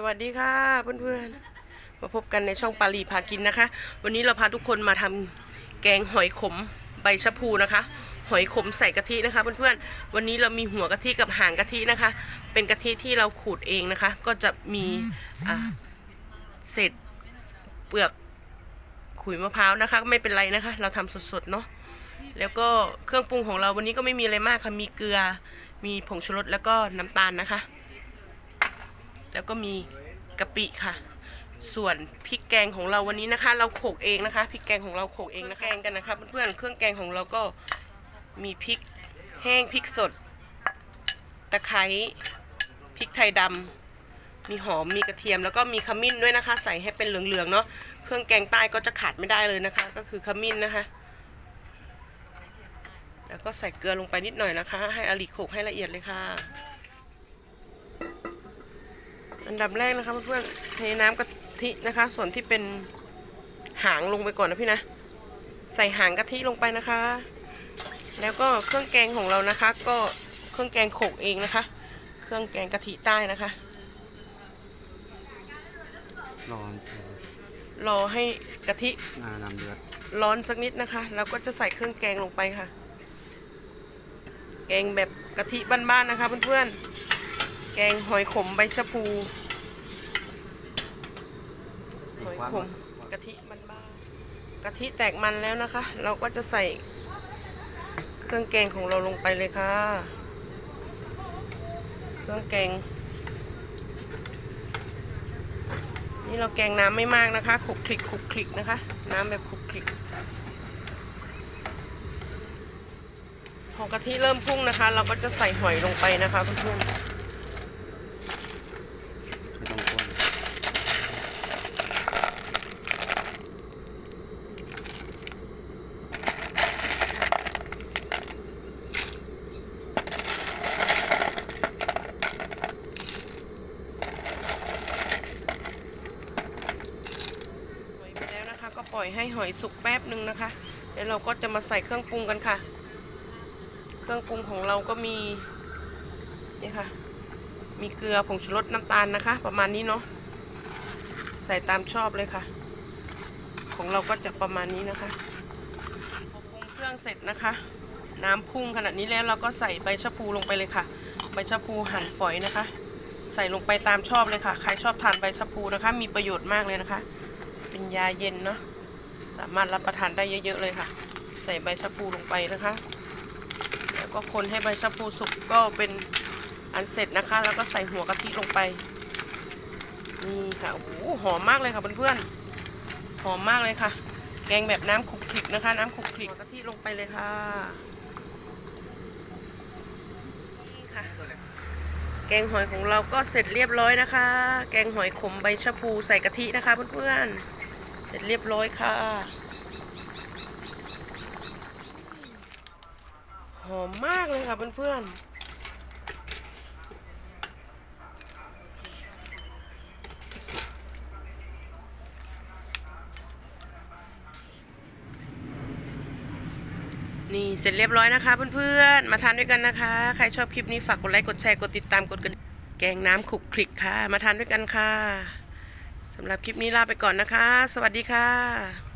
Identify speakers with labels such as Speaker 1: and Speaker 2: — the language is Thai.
Speaker 1: สวัสดีค่ะเพื่อนๆ มาพบกันในช่องปารีพากินนะคะ วันนี้เราพาทุกคนมาทำแกงหอยขมใบชะพูนะคะ หอยขมใส่กะทินะคะเพื่อนๆ วันนี้เรามีหัวกะทิกับหางกะทินะคะ เป็นกะทิที่เราขูดเองนะคะ ก็จะมีเศษเปลือกขุยมะพร้าวนะคะ ไม่เป็นไรนะคะ เราทำสดๆเนาะ แล้วก็เครื่องปรุงของเราวันนี้ก็ไม่มีอะไรมากค่ะ มีเกลือ มีผงชูรสแล้วก็น้ำตาลนะคะ แล้วก็มีกะปิค่ะ ส่วนพริกแกงของเราวันนี้นะคะ เราโขกเองนะคะพริกแกงของเราโขกเองนะคะแกงกันนะคะเพื่อนๆเครื่องแกงของเราก็มีพริกแห้งพริกสด ตะไคร้พริกไทยดำมีหอมมีกระเทียมแล้วก็มีขมิ้นด้วยนะคะ ใส่ให้เป็นเหลืองๆเนาะเครื่องแกงใต้ก็จะขาดไม่ได้เลยนะคะ ก็คือขมิ้นนะคะแล้วก็ใส่เกลือลงไปนิดหน่อยนะคะ ให้อลีโขกให้ละเอียดเลยค่ะ ดับแรกนะคะเพื่อนๆเทน้ำกะทินะคะ ส่วนที่เป็นหางลงไปก่อนนะพี่นะ ใส่หางกะทิลงไปนะคะ แล้วก็เครื่องแกงของเรานะคะ ก็เครื่องแกงโขลกเองนะคะ เครื่องแกงกะทิใต้นะคะ
Speaker 2: รอน
Speaker 1: รอให้กะทิ
Speaker 2: นานำเดือด
Speaker 1: ร้อนสักนิดนะคะแล้วก็จะใส่เครื่องแกงลงไปค่ะ แกงแบบกะทิบ้านๆนะคะเพื่อนๆแกงหอยขมใบชะพู หอยขมกะทิบ้านๆกะทิแตกมันแล้วนะคะ เราก็จะใส่เครื่องแกงของเราลงไปเลยค่ะ เครื่องแกง นี่เราแกงน้ำไม่มากนะคะคลุกคลิกคลุกคลิกนะคะ น้ำแบบคลุกคลิกพอกะทิเริ่มพุ่งนะคะ เราก็จะใส่หอยลงไปนะคะเพื่อน
Speaker 2: ม่ต้องข้น
Speaker 1: ๆหอยไปแล้วนะคะ ก็ปล่อยให้หอยสุกแป๊บหนึ่งนะคะแล้วเราก็จะมาใส่เครื่องปรุงกันค่ะ เครื่องปรุงของเราก็มีนี่ค่ะ มีเกลือผงชูรสน้ำตาลนะคะ ประมาณนี้เนาะ ใส่ตามชอบเลยค่ะ ของเราก็จะประมาณนี้นะคะพอปรุงเครื่องเสร็จนะคะ น้ำพุ่งขนาดนี้แล้วเราก็ใส่ใบชะพูลงไปเลยค่ะ ใบชะพูหั่นฝอยนะคะ ใส่ลงไปตามชอบเลยค่ะ ใครชอบทานใบชะพูนะคะ มีประโยชน์มากเลยนะคะ ยาเย็นเนาะสามารถรับประทานได้เยอะๆเลยค่ะ ใส่ใบชะพูลงไปนะคะ แล้วก็คนให้ใบชะพูสุกก็เป็นอันเสร็จนะคะ แล้วก็ใส่หัวกะทิลงไป นี่ค่ะโอ้โหหอมมากเลยค่ะเพื่อนๆหอมมากเลยค่ะ แกงแบบน้ำคลุกคลิกนะคะ น้ำคลุกคลิกหัวกะทิลงไปเลยค่ะนี่ค่ะ แกงหอยของเราก็เสร็จเรียบร้อยนะคะ แกงหอยขมใบชะพูใส่กะทินะคะเพื่อนๆ เสร็จเรียบร้อยค่ะ หอมมากเลยค่ะเพื่อนๆนี่เสร็จเรียบร้อยนะคะเพื่อนๆ มาทานด้วยกันนะคะ ใครชอบคลิปนี้ฝากกดไลค์ กดแชร์ กดติดตาม กดกระดิ่งแกงน้ำขลุกคลิกค่ะ มาทานด้วยกันค่ะ สำหรับคลิปนี้ลาไปก่อนนะคะ สวัสดีค่ะ